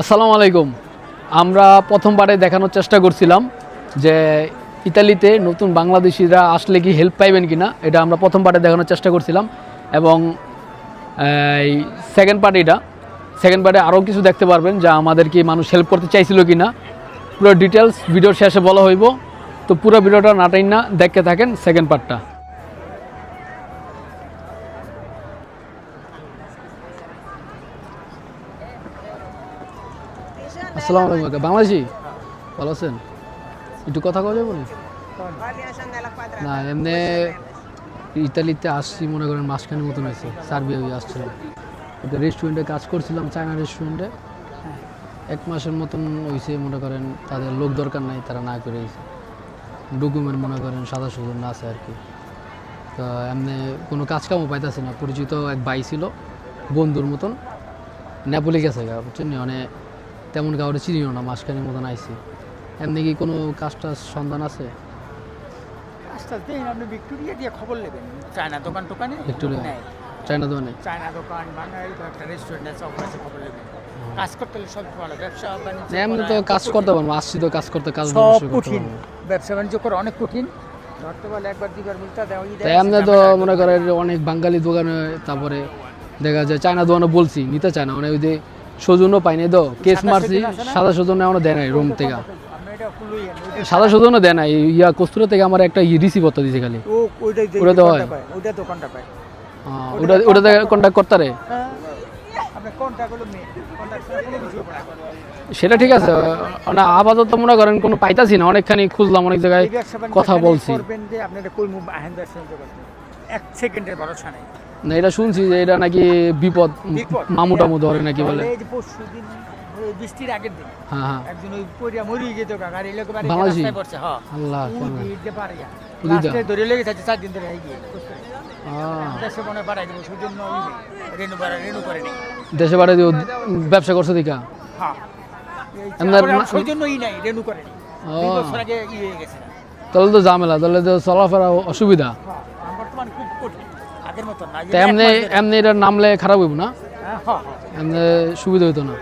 আসসালামু আলাইকুম। আমরা প্রথমবারে দেখানোর চেষ্টা করছিলাম যে ইতালিতে নতুন বাংলাদেশিরা আসলে কি হেল্প পাইবেন কিনা, এটা আমরা প্রথমবারে দেখানোর চেষ্টা করছিলাম এবং, এই সেকেন্ড পার্টিটা সেকেন্ড পার্টে আরও কিছু দেখতে পারবেন যা আমাদের কি মানুষ হেল্প করতে চাইছিল কি না পুরো ডিটেলস ভিডিওর শেষে বলা হইব। তো পুরো ভিডিওটা নাটাই না দেখতে থাকেন সেকেন্ড পার্টটা আসসালামু আলাইকুম কাকা। বাংলাদেশি? ভালো আছেন? একটু কথা কওয়া যাবে না, এমনি ইতালিতে আসছি, মনে করেন মাসখানের মতন হয়েছে, সার্বিয়া হয়ে আসছিলাম একটা রেস্টুরেন্টে কাজ করছিলাম, চায়না রেস্টুরেন্টে এক মাসের মতন হয়েছে মনে করেন তাদের লোক দরকার নাই, তারা না করে ডকুমেন্ট মনে করেন সাদা সুন্দর না আছে আর কি। তো এমনি কোনো কাজ কামও পাইতেছে না, পরিচিত এক ভাই ছিল, বন্ধুর মতন। নেপোলি গেছে গা, বুঝছেন? মানে তেমন কাউরে চিনিও না মাসখানের মতন আইছি। এমনি কি কোনো কাজটা সন্ধান আছে? আস্তে আপনি ভিক্টোরিয়া দিয়ে খবর নেবেন। চায়না দোকান টোকানে? ভিক্টোরিয়া? চায়না দোকানে? চায়না দোকান বাঙালি একটা রেস্টুরেন্ট আছে ওখানে খবর নেবেন। কাজ করতে হলে সব ভালো ব্যবসা বাণিজ্য এমনি তো কাজ করতে পারব আসছি তো কাজ করতে কাজ সব কঠিন ব্যবসা বাণিজ্য করা অনেক কঠিন। ধরতে পারলে একবার দুইবার মিলতে তাই এমনি তো মনে করেন অনেক বাঙালি দোকানে তারপরে দেখা যায় চায়না দোকানে বলছি নিতে চায় না। মানে ওই যে সজনও পাইনি তো। কেস মারছি না? সাদা সজন এখনও দেয় নাই রুম থেকে। সাদা সজনও দেয় নাই ইয়া কস্তুরা থেকে আমার একটা রিসিভর দিছে খালি। ওটা তো হয়। পায়, দোকানটা পায়। ওটা ওটা কন্ট্যাক্ট করতে রে সেটা ঠিক আছে মানে আপাতত মনে করেন কোনো পাইতাছি না অনেকখানি খুঁজলাম অনেক জায়গায় কথা বলছি। এক সেকেন্ডের ভরসা নেই। না এটা শুনছি যে এটা নাকি বিপদ বিপদ। মামু টামু ধরে নাকি বলে। বৃষ্টির আগের দিন হ্যাঁ হ্যাঁ। একজন ওই পড়িয়া মরি যেত গাড়ি লোক বাড়ি রাস্তায় পড়ছে হ্যাঁ। আল্লাহ দিতে পারে না ধরে লেগে যাচ্ছে চার দিন ধরে এই গিয়ে দেশে মনে বাড়াই দেবো সেই রেনু বাড়া রেনু করে নেই। দেশে বাড়ি দিয়ে ব্যবসা করছে হ্যাঁ। নাই রেনু করে দুই বছর আগে ইয়ে হয়ে গেছে। তাহলে তো ঝামেলা তাহলে তো চলাফেরা অসুবিধা। মতো না এমনি এমনি এটা নামলে খারাপ হইব না? হ্যাঁ এমনি সুবিধা হইতো না?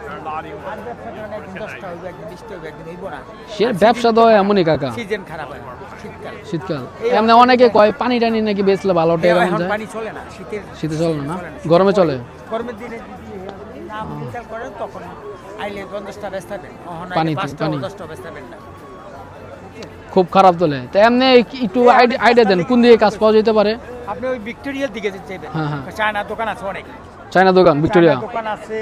সে ব্যবসা তো এমনই কাকা। সিজন খারাপ শীতকাল। শীতকাল। এমনি অনেকে কয় পানি টানি নাকি বেচলে ভালো টের পানি চলে না শীতের শীতে চলে না? গরমে চলে? গরমের দিনে নাম তখন আইলে পঞ্চাশটা পানি। দশটা ব্যস্ত না। খুব খারাপ তোলে তো এমনি একটু আইডিয়া দেন কোন দিকে কাজ পাওয়া যেতে পারে? আপনি ওই ভিক্টোরিয়ার দিকে যেতে হ্যাঁ, হ্যাঁ। চায়না দোকান আছে অনেক। চায়না দোকান ভিক্টোরিয়া। দোকান আছে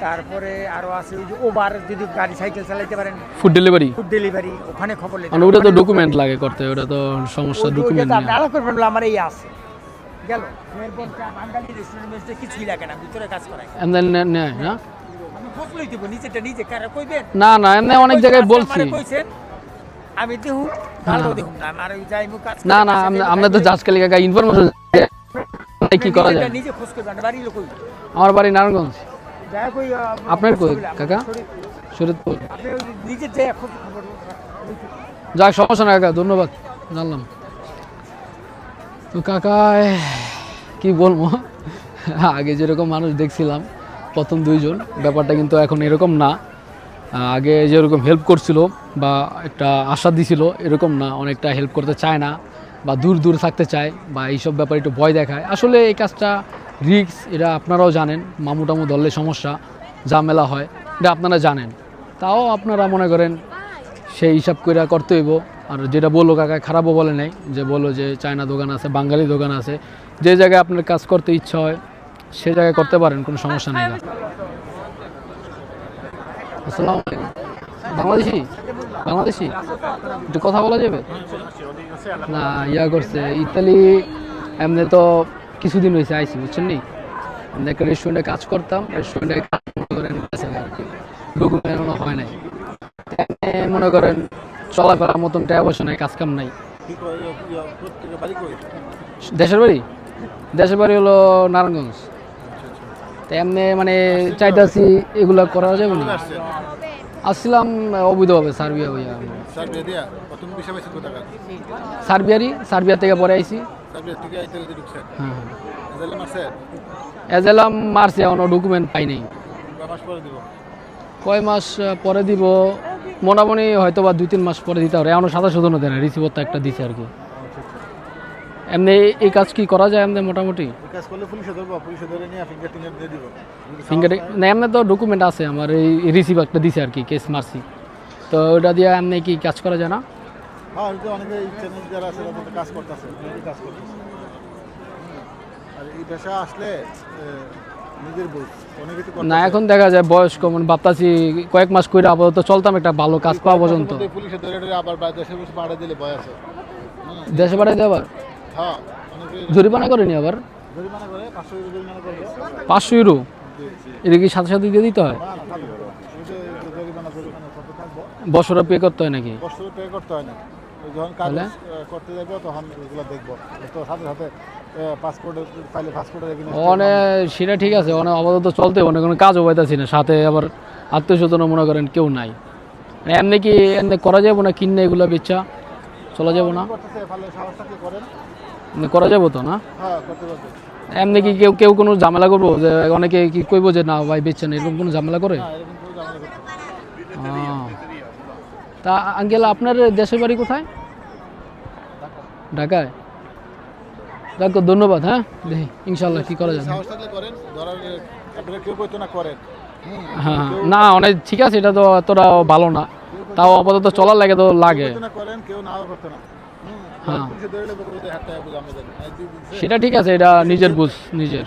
তারপরে আরও আছে ওই যে ওবার যদি গাড়ি সাইকেল চালাইতে পারেন। ফুড ডেলিভারি ফুড ডেলিভারি ওখানে খবর লেগে মানে ওটা তো ডকুমেন্ট লাগে করতে ওটা তো সমস্যা ডকুমেন্ট আপনি আলাদা করবেন আমার এই আছে। গেল? এরপর বাঙালি রেস্টুরেন্ট কিছুই লাগে না ভিতরে কাজ করায়। এমনি নে- না আমি খোঁজ লই দিব নিজেটা নিজে কারা কইবেন? না না এমনি অনেক জায়গায় বলছি। আমি দেহু ভালো দেহু। না আমার ওই যাই মু কাজ না না আমরা- তো জাজ কালি কাকা ইনফরমেশন কি করা যায়? নিজে খোঁজ করবেন বাড়ি লোক আমার বাড়ি নারায়ণগঞ্জ। আপনার কই, কাকা? শরীরপুর। নিজে যাক সমস্যা না কাকা ধন্যবাদ। জানলাম। তো কাকা কি বলব? আগে যেরকম মানুষ দেখছিলাম প্রথম দুইজন ব্যাপারটা কিন্তু এখন এরকম না। আগে যেরকম হেল্প করছিল বা একটা আশা দিছিল, এরকম না, অনেকটা হেল্প করতে চায় না বা দূর দূর থাকতে চায় বা এইসব ব্যাপারে একটু ভয় দেখায়। আসলে এই কাজটা রিস্ক এটা আপনারাও জানেন, মামু টামু ধরলে সমস্যা, ঝামেলা হয়, এটা আপনারা জানেন। তাও আপনারা মনে করেন সেই হিসাব করে করতে হইব। আর যেটা বলল কাকা খারাপও বলে নাই, যে বলল যে চায়না দোকান আছে, বাঙালি দোকান আছে, যে জায়গায় আপনার কাজ করতে ইচ্ছা হয়, সে জায়গায় করতে পারেন, কোনো সমস্যা নেই। আসসালামু আলাইকুম। বাংলাদেশি? বাংলাদেশি? একটু কথা বলা যাবে? না, ইয়া করছে, ইতালি এমনি তো কিছুদিন হয়েছে আইসি, বুঝছেন নি? আমি একটা রেস্টুরেন্টে কাজ করতাম রেস্টুরেন্টে ডকুমেন্ট এখনও হয় নাই। মনে করেন চলাফেরার মতন টাকা পয়সা নাই, কাজ কাম নাই। দেশের বাড়ি? দেশের বাড়ি হলো নারায়ণগঞ্জ। তো এমনি মানে চাইতাছি এগুলা করা যাবে না। আসছিলাম অবৈধভাবে সার্বিয়া কোথাকার? সার্বিয়ারই সার্বিয়া থেকে পরে আইছি। হ্যাঁ মারছে এজেলাম মারছি এখনও ডকুমেন্ট পাই নাই। কয় মাস পরে দিব? পরে মোটামুটি হয়তো বা দুই তিন মাস পরে দিতে হবে এমন সাদা শুধু দেয় না রিসিভারটা একটা দিছে আর কি। এমনি এই কাজ কি করা যায় এমনি মোটামুটি? কাজ করলে পুলিশে ধরবো পুলিশে ধরে নিয়ে দিয়ে দিব। ফিঙ্গারে না এমনি তো ডকুমেন্ট আছে আমার এই রিসিভ একটা দিছে আর কি কেস মারছি। তো ওটা দিয়ে এমনি কি কাজ করা যায় না? হ্যাঁ অনেকে চ্যানেল যারা আছে তারা কাজ করতেছে কাজ করতেছে। আর এই পেশা আসলে নিজের অনেকে না এখন দেখা যায় বয়স্ক মানে ভাবতাছি কয়েক মাস করে আপাতত চলতাম একটা ভালো কাজ পাওয়া পর্যন্ত। পুলিশে ধরে আবার দেশে বসে পাড়া দিলে ভয় আছে। দেশে অনেকে জরিমানা করেনি আবার? পাঁচশো ইউরো? এটা কি সাথে সাথে দিয়ে দিতে হয়? বছরে পে করতে হয় নাকি? সেটা ঠিক আছে অনেক আপাতত চলতে অনেক কোনো কাজও পাইতেছি না। সাথে আবার আত্মীয় স্বজন মনে করেন কেউ নাই। মানে এমনি কি, এমনি করা যাব না কিনে এগুলো বেচা? চলা যাব না? করা যাব তো না? হ্যাঁ এমনি কি কেউ কেউ কোনো ঝামেলা করব? যে অনেকে কি কইবো যে না ভাই বেচছেন এরকম কোনো ঝামেলা করে। আহ। তা আঙ্কেল আপনার দেশের বাড়ি কোথায়? ঢাকায়? যাক ধন্যবাদ হ্যাঁ? দেখি ইনশাল্লাহ কি করা না হ্যাঁ না অনেক ঠিক আছে এটা তো এতটা ভালো না। তাও আপাতত চলার লাগে তো লাগে। কেউ না। হ্যাঁ। সেটা ঠিক আছে এটা নিজের বুঝ নিজের।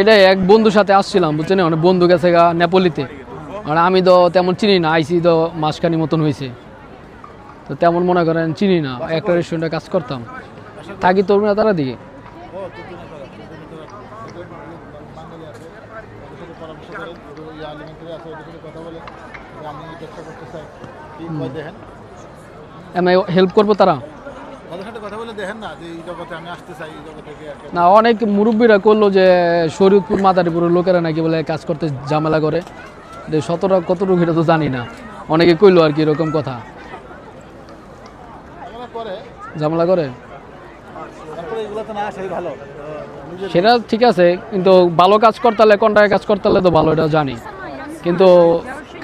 এটা এক বন্ধুর সাথে আসছিলাম বুঝছেন? অনেক বন্ধু গেছে গা নেপোলিতে। আর আমি তো তেমন চিনি না আইসি তো মাসখানি মতন হয়েছে তো তেমন মনে করেন চিনি না একটা রেস্টুরেন্টে কাজ করতাম। থাকি তরুণ তারা দিকে ও তুই কিনা করা তুই কিনা করা এদের বাঙালি আছে ওদের সাথে পরামর্শ করেন ওদের ওই আলিমেন্টারি আছে ওদের সাথে কথা বলে যে আমি এই ব্যবসা করতে চাই কি কয় দেখেন? এমনি হেল্প করব তারা? না আমি অনেক মুরব্বীরা করল যে শরীয়তপুর মাদারীপুরের লোকেরা নাকি বলে কাজ করতে ঝামেলা করে। শতটা কতটুকু এটা তো জানি না। অনেকে কইলো আর কি এরকম কথা। করে। ঝামেলা করে? সেটা ঠিক আছে কিন্তু ভালো কাজ করতে হলে কন্ট্রাক্টে কাজ করতে হলে তো ভালো এটা জানি। কিন্তু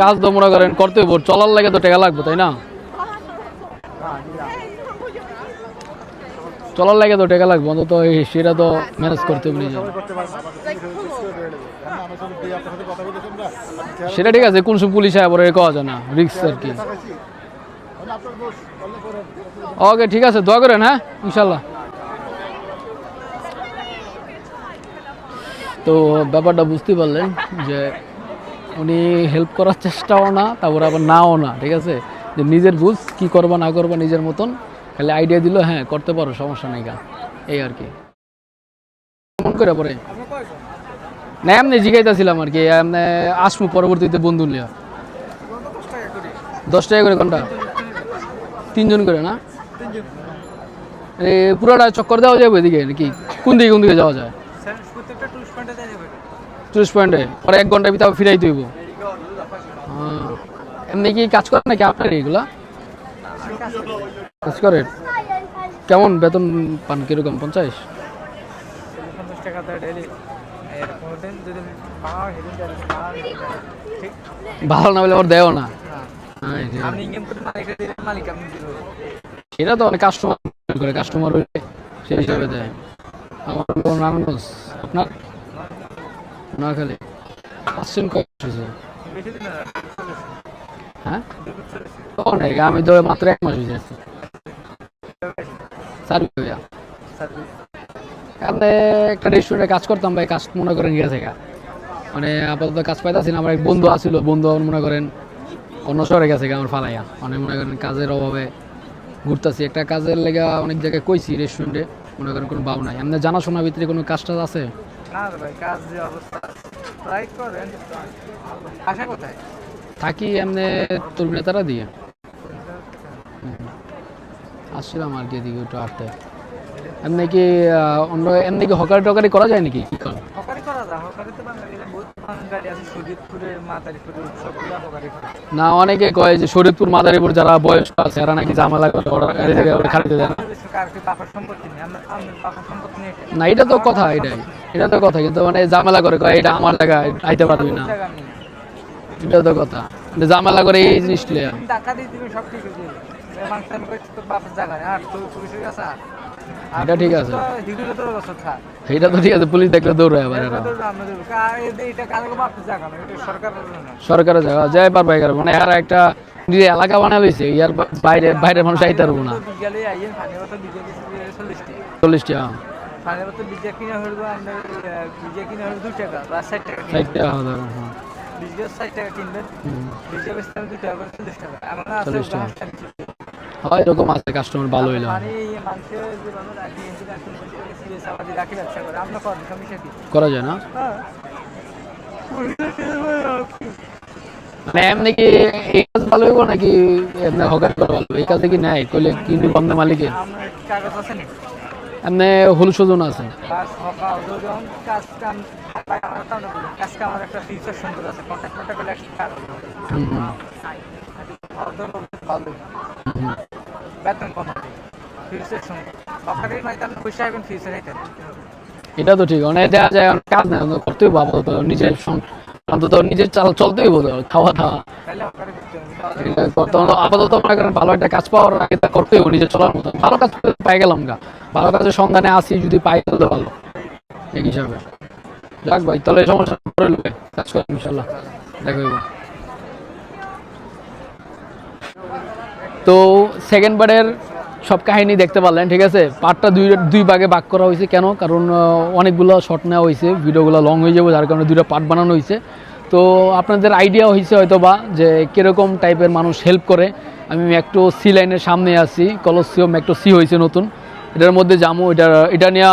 কাজ তো মনে করেন করতে হইব চলার লাগে তো টাকা লাগবে, তাই না? চলার লাগে তো টাকা লাগবে, অন্তত সেটা তো ম্যানেজ করতে হবে সেটা ঠিক আছে, কোন সব পুলিশ এ কওয়া যায় না রিক্স আর কি। ওকে ঠিক আছে, দোয়া করেন হ্যাঁ? ইনশাল্লাহ। তো ব্যাপারটা বুঝতে পারলেন যে উনি হেল্প করার চেষ্টাও না, তারপরে আবার নাও না, ঠিক আছে? যে নিজের বুঝ কি করবা, না করবা নিজের মতন, খালি আইডিয়া দিল হ্যাঁ করতে পারো, সমস্যা নেই গা। এই আর কি। মন করে পরে। না, এমনি জিগাইতেছিলাম আর কি এমনি আসমু পরবর্তীতে বন্ধু নিয়ে। দশ টাকা করে ঘণ্টা। তিনজন করে না? পুরোটা চক্কর দেওয়া যাবে এদিকে নাকি? কোন দিকে কোন দিকে যাওয়া যায়? টুরিস্ট পয়েন্টে। পরে এক ঘণ্টা ভিতরে ফিরাই দিব। এমনি কি কাজ করে নাকি আপনার এইগুলা কাজ করে। কেমন বেতন পান কীরকম পঞ্চাশ? ভালো না বলে আবার দেও না। হ্যাঁ। হ্যাঁ, সেটা তো অনেক কাস্টমার করে কাস্টমার হইলে সেই হিসাবে দেয়। আমার আপনার? নোয়াখালী আসছেন কয় হ্যাঁ? অনেক আমি তো মাত্র এক মাস হয়েছে আপনি একটা রেস্টুরেন্টে কাজ করতাম ভাই, কাজ মনে করেন গেছে গা। মানে আপাতত কাজ পাইতাছি না, আমার এক বন্ধু আছিল, বন্ধু আমার মনে করেন অন্য শহরে গেছে আমার ফালাইয়া। মানে মনে করেন কাজের অভাবে ঘুরতাছি। একটা কাজের লেগা অনেক জায়গায় কইছি রেস্টুরেন্টে মনে করেন কোনো বাউ নাই। এমনি জানাশোনার ভিতরে কোনো কাজটা আছে? না ভাই কাজ যে অবস্থা ট্রাই করেন। আশা কোথায়? থাকি এমনি তোর নেতারা দিয়ে। আসছিলাম আর কি এদিকে একটু আটতে এমনি কি অন্য এমনি কি হকারি টকারি করা যায় নাকি? কি কর হকারি করা যায় হকারি তো বাঙালি বহুত বাঙালি আছে সুজিতপুরের মাতারিপুরের সবগুলা হকারি করে। না অনেকে কয় যে শরীরপুর মাদারীপুর যারা বয়স্ক আছে এরা নাকি জামালা করে দেয় না। এটা। না এটা তো কথা এটাই। এটা তো কথা কিন্তু মানে ঝামেলা করে কয় এটা আমার জায়গায় আইতে পারবি না। এটা তো কথা কিন্তু ঝামেলা করে এই জিনিস তুমি টাকা দিয়ে দিবি সব ঠিক আছে মানুষ আমি কইছি তোর বাপের জায়গা নেই আর কাছে আর। আর এটা ঠিক আছে। তো এটা তো ঠিক আছে পুলিশ দেখলে দৌড়ায় আবার তো কা- এ- এটা জায়গা সরকারের জায়গা যাই পারবে মানে আর একটা নিজে এলাকা বানা লইছে ইয়ার বাইরে বাইরের মানুষ আইতে পারব না। চল্লিশটি কিনে কিনে দুই টাকা বা ষাট টাকা কিনে ষাট টাকা হ্যাঁ। ষাট টাকা কিনবেন। বেচতে দুই টাকা করে চল্লিশ টাকা। আছে কিনতে। হয় এরকম আছে কাস্টমার ভালো হইল। করে। যায় না? হ্যাঁ। মানে এমনি কি এই কাজ ভালো হইব নাকি এমনি হকার করা ভালো? এই কাজে কি নেয় কইলে কি কম না মালিকে আমরা কাগজ আছে না এমনি হলুদ সজন আছে। এটা তো ঠিক অনেক দেখা যায় অনেক কাজ নেই করতে হইব আপাতত নিজের অন্তত নিজের চাল চলতে হইব খাওয়া দাওয়া হবে আপাতত মনে করেন ভালো একটা কাজ পাওয়ার আগে তা হইব নিজের চলার মতো। ভালো কাজ পাই গেলাম গা। ভালো কাজের সন্ধানে আসি, যদি পাই তাহলে ভালো। এই হিসাবে। যাক ভাই, তাহলে সমস্যা করে কাজ করেন ইনশাল্লাহ। দেখা তো সেকেন্ড পার্টের সব কাহিনী দেখতে পারলেন, ঠিক আছে? পার্টটা দুই দুই ভাগে ভাগ করা হয়েছে। কেন? কারণ অনেকগুলো শর্ট নেওয়া হয়েছে ভিডিওগুলো লং হয়ে যাবে, যার কারণে দুইটা পার্ট বানানো হয়েছে। তো আপনাদের আইডিয়া হয়েছে হয়তো বা যে কীরকম টাইপের মানুষ হেল্প করে। আমি একটু সি লাইনের সামনে আছি কলসিয়াম একটু সি হয়েছে নতুন। এটার মধ্যে যাব, এটা এটা নিয়ে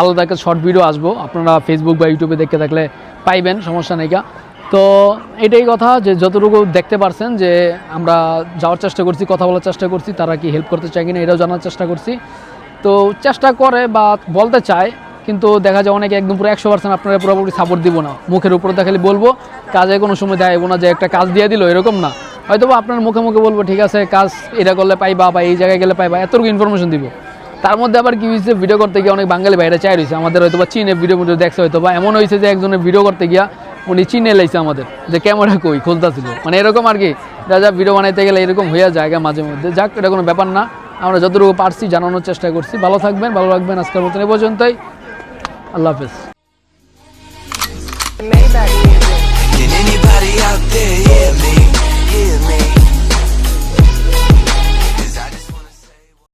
আলাদা একটা শর্ট ভিডিও আসব। আপনারা ফেসবুক বা ইউটিউবে দেখতে থাকলে পাইবেন, সমস্যা নেই তো এটাই কথা যে যতটুকু দেখতে পারছেন যে আমরা যাওয়ার চেষ্টা করছি, কথা বলার চেষ্টা করছি, তারা কি হেল্প করতে চায় কিনা এটাও জানার চেষ্টা করছি। তো চেষ্টা করে বা বলতে চায় কিন্তু দেখা যায় অনেকে একদম পুরো একশো পার্সেন্ট আপনারা পুরোপুরি সাপোর্ট দিব না। মুখের উপরে দেখালে বলব, কাজে কোনো সময় দেখাইব না যে একটা কাজ দিয়ে দিল, এরকম না। হয়তো আপনার মুখে মুখে বলব, ঠিক আছে, কাজ এটা করলে পাইবা বা এই জায়গায় গেলে পাইবা। এতটুকু ইনফরমেশন দিব। তার মধ্যে আবার কি হয়েছে ভিডিও করতে গিয়ে অনেক বাঙালি ভাইরা চাই রয়েছে। আমাদের হয়তো বা চীনে ভিডিও ভিডিও দেখছে হয়তো বা এমন হয়েছে যে একজনের ভিডিও করতে গিয়া উনি চীনে লাইছে আমাদের। যে ক্যামেরা কই, খুলতেছিল। মানে এরকম আর কি। যা যা ভিডিও বানাইতে গেলে এরকম হইয়া জায়গা মাঝে মধ্যে। যাক, এটা কোনো ব্যাপার না। আমরা যতটুকু পারছি জানানোর চেষ্টা করছি। ভালো থাকবেন, ভালো রাখবেন। আজকের মতন এ পর্যন্তই। আল্লাহ হাফেজ Can anybody out there hear me?